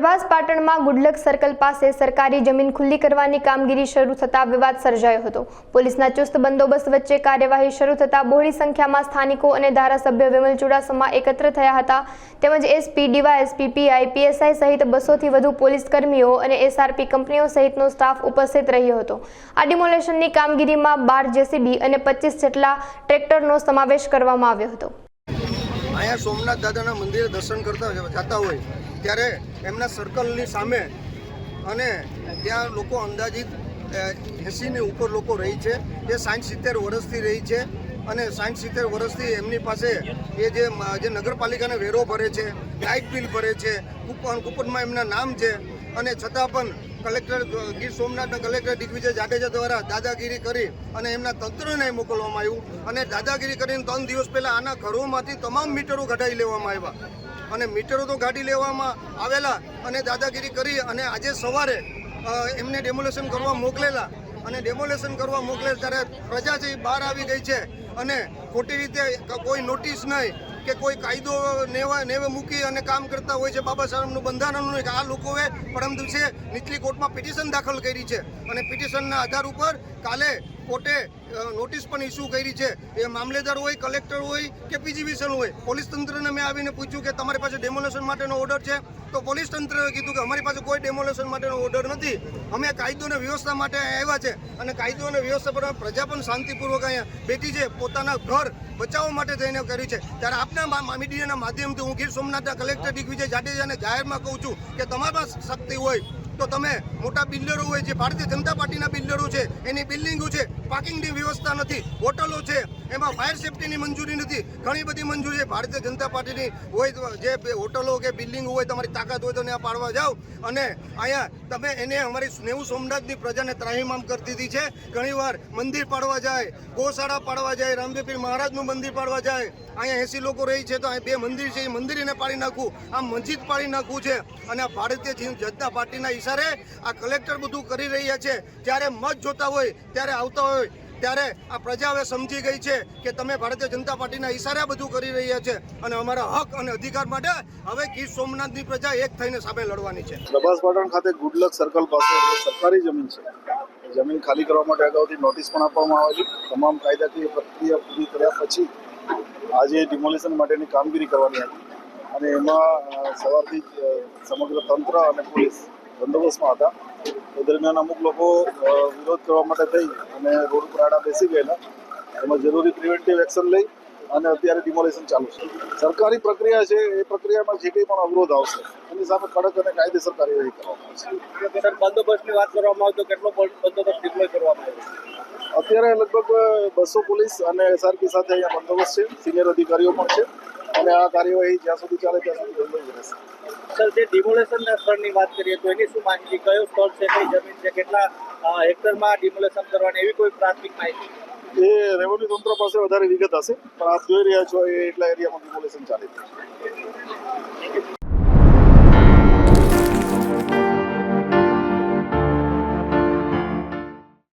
પ્રભાસ પાટણમાં good luck circle પાસે સરકારી જમીન ખુલ્લી કરવાની કામગીરી શરૂ થતા વિવાદ સર્જાયો હતો. પોલીસના ચુસ્ત બંદોબસ્ત વચ્ચે કાર્યવાહી શરૂ થતા બહોળી સંખ્યામાં સ્થાનિકો અને ધારાસભ્ય વિમલ ચુડાસમા એકત્ર થયા હતા. તેમજ એસપી, ડીવાયએસપી પીઆઈ પીએસઆઈ સહિત બસોથી વધુ પોલીસ કર્મીઓ અને એસઆરપી કંપનીઓ સહિતનો સ્ટાફ ઉપસ્થિત રહ્યો હતો. આ ડિમોલેશનની કામગીરીમાં બાર જેસીબી અને પચીસ જેટલા ટ્રેક્ટરનો સમાવેશ કરવામાં આવ્યો હતો. અહીંયા સોમનાથ દાદાના મંદિરે દર્શન કરતા જતા હોય. ત્યારે એમના સર્કલની સામે અને ત્યાં લોકો અંદાજિત એંસીની ઉપર લોકો રહી છે. એ સાઠ સિત્તેર વર્ષથી રહી છે અને સાઠ સિત્તેર વર્ષથી એમની પાસે એ જે જે નગરપાલિકાને વેરો ભરે છે, લાઇટ બિલ ભરે છે, કૂપન, કૂપનમાં એમના નામ છે અને છતાં પણ કલેક્ટર ગીર સોમનાથના કલેક્ટર દિગ્વિજય જાડેજા દ્વારા દાદાગીરી કરી અને એમના તંત્રને મોકલવામાં આવ્યું અને દાદાગીરી કરીને ત્રણ દિવસ પહેલાં આના ઘરોમાંથી તમામ મીટરો કઢાવી લેવામાં આવ્યા. અને મીટરો તો ગાડી લેવામાં આવેલા અને દાદાગીરી કરી અને આજે સવારે એમને ડેમોલેશન કરવા મોકલેલા. અને ડેમોલેશન કરવા મોકલે ત્યારે પ્રજા છે બહાર આવી ગઈ છે અને ખોટી રીતે કોઈ નોટિસ નહીં કે કોઈ કાયદો નેવા, નેવે મૂકી અને કામ કરતા હોય છે. બાબા સાહેબનું બંધારણનું કે આ લોકોએ પરમ દિવસે નીચલી કોર્ટમાં પિટિશન દાખલ કરી છે. અને પિટિશનના આધાર ઉપર કાલે કોર્ટે નોટિસ પણ ઇસ્યુ કરી છે. એ મામલેદાર હોય કલેક્ટર હોય કે પીજીવીસન હોય, પોલીસ તંત્રને મેં આવીને પૂછ્યું કે તમારી પાસે ડેમોલેશન માટેનો ઓર્ડર છે? તો પોલીસ તંત્રએ કીધું કે અમારી પાસે કોઈ ડેમોલેશન માટેનો ઓર્ડર નથી. અમે કાયદો અને વ્યવસ્થા માટે આવ્યા છે અને કાયદો અને વ્યવસ્થા પર પ્રજા પણ શાંતિપૂર્વક અહીંયા બેઠી છે, પોતાના ઘર બચાવવા માટે થઈને કર્યું છે. ત્યારે આપના મીડિયાના માધ્યમથી હું ગીર સોમનાથના કલેક્ટર દિગ્વિજય જાડેજાને જાહેરમાં કહું છું કે તમારા શક્તિ હોય તો તમે મોટા બિલ્ડરો હોય જે ભારતીય જનતા પાર્ટીના બિલ્ડરો છે, એની બિલ્ડિંગો છે, પાર્કિંગની વ્યવસ્થા નથી, હોટલો છે એમાં ફાયર સેફટીની મંજૂરી નથી. ઘણી બધી મંજૂરી ભારતીય જનતા પાર્ટીની હોય જે હોટલો કે બિલ્ડિંગ હોય તમારી તાકાત હોય તો ત્યાં પાડવા જાઓ. અને અહીંયા તમે એને અમારી નેવું સોમનાથની પ્રજાને ત્રાહીમામ કરી દીધી છે. ઘણીવાર મંદિર પાડવા જાય, ગોશાળા પાડવા જાય, રામદેવપીર મહારાજનું મંદિર પાડવા જાય. અહીંયા એસી લોકો રહી છે તો અહીં બે મંદિર છે. એ મંદિર એને પાડી નાખવું આ મસ્જિદ પાડી નાખવું છે. અને આ ભારતીય જનતા પાર્ટીના ઈશારે આ કલેક્ટર બધું કરી રહ્યા છે. જ્યારે મત જોતા હોય, ત્યારે આવતા હોય. ત્યારે આ પ્રજા હવે સમજી ગઈ છે કે તમે ભારતીય જનતા પાર્ટીના ઈશારે બધું કરી રહ્યા છે અને અમારા હક અને અધિકાર માટે હવે ગીર સોમનાથની પ્રજા એક થઈને સામે લડવાની છે. પ્રભાસ પાટણ ખાતે ગુડલક સર્કલ પાસે સરકારી જમીન છે. જમીન ખાલી કરવા માટે અગાઉથી નોટિસ પણ આપવામાં આવેલી તમામ કાયદાકીય પ્રક્રિયા પૂરી કર્યા પછી આજે ડિમોલિશન માટેની કામગીરી કરવાની હતી. અને એમાં સવારથી સમગ્ર તંત્ર અને પોલીસ બંદોબસ્તમાં હતા. એ દરમિયાન અમુક લોકો વિરોધ કરવા માટે થઈ અને રોડ ઉપર આડા બેસી ગયેલા. એમાં જરૂરી પ્રિવેન્ટિવ એક્શન લઈ અને અત્યારે ડિમોલેશન ચાલુ છે. સરકારી પ્રક્રિયા છે એ પ્રક્રિયામાં જે કંઈ પણ અવરોધ આવશે એની સામે કડક અને કાયદેસર કાર્યવાહી કરવામાં આવશે. સર બંદોબસ્તની વાત કરવામાં આવે તો કેટલો બંદોબસ્ત ડિપ્લોય કરવામાં આવે? અત્યારે લગભગ બસો પોલીસ અને એસઆરપી સાથે અહીંયા બંદોબસ્ત છે. સિનિયર અધિકારીઓ પણ છે. અને આ કાર્યવાહી જ્યાં સુધી ચાલે ત્યાં સુધી બંધ જ રહેશે. સર જે ડિમોલેશનના સ્થળની વાત કરીએ તો એની શું માહિતી? કયો સ્થળ છે કઈ જમીન છે કેટલા હેક્ટરમાં ડિમોલેશન કરવાની એવી કોઈ પ્રાથમિક માહિતી? એ રેવન્યુ તંત્ર પાસે વધારે વિગત હશે પણ આપ જોઈ રહ્યા છો એ એટલા એરિયામાં ડિમોલેશન ચાલે રહ્યું છે.